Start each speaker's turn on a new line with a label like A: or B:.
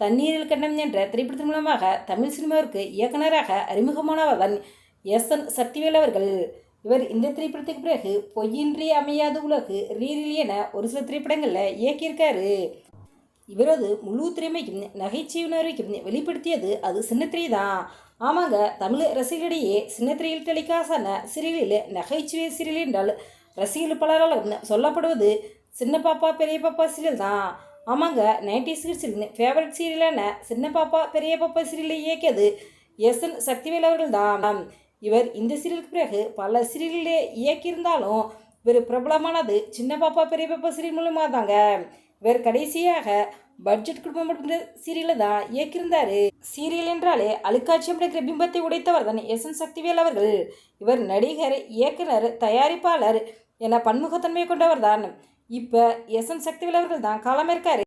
A: தண்ணீரில் கண்டம் என்ற திரைப்படத்தின் மூலமாக தமிழ் சினிமாவிற்கு இயக்குனராக அறிமுகமானவர் தான் எஸ் என் சக்திவேல் அவர்கள். இவர் இந்த திரைப்படத்துக்கு பிறகு பொய்யின்றி அமையாத உலகு ரீரில் என ஒரு சில திரைப்படங்களில் இயக்கியிருக்காரு. இவரது முழு திறமைக்கும் நகைச்சுவை உணர்வையும் வெளிப்படுத்தியது அது சின்னத்திரை தான் ஆமாங்க தமிழ் ரசிகர்களிடையே சின்னத்திரையில் டெலிகாஸ்டான சீரியலில் நகைச்சுவை சீரியல் என்றால் ரசிகர்கள் பலரால் சொல்லப்படுவது சின்ன பாப்பா பெரிய பாப்பா சீரியல் தான் ஆமாங்க நைன்டி சிக்ஸில் ஃபேவரட் சீரியலான சின்ன பாப்பா பெரிய பாப்பா சீரியலை இயக்கியது எஸ். என். சக்திவேல் அவர்கள் தான். இவர் இந்த சீரியலுக்கு பிறகு பல சீரியல்களே இயக்கியிருந்தாலும் இவர் பிரபலமானது சின்ன பாப்பா பெரிய பாப்பா சீரியல் மூலமாக தாங்க இவர் கடைசியாக பட்ஜெட் குடும்பம் அப்படிங்கிற சீரியலை தான் இயக்கியிருந்தாரு. சீரியல் என்றாலே அழுக்காட்சி அப்படிங்கிற பிம்பத்தை உடைத்தவர் தான் எஸ். என். சக்திவேல் அவர்கள். இவர் நடிகர் இயக்குனர் தயாரிப்பாளர் என பன்முகத்தன்மை கொண்டவர் தான். இப்போ எஸ் என் சக்திவேல் அவர்கள் தான் காலமே இருக்காரு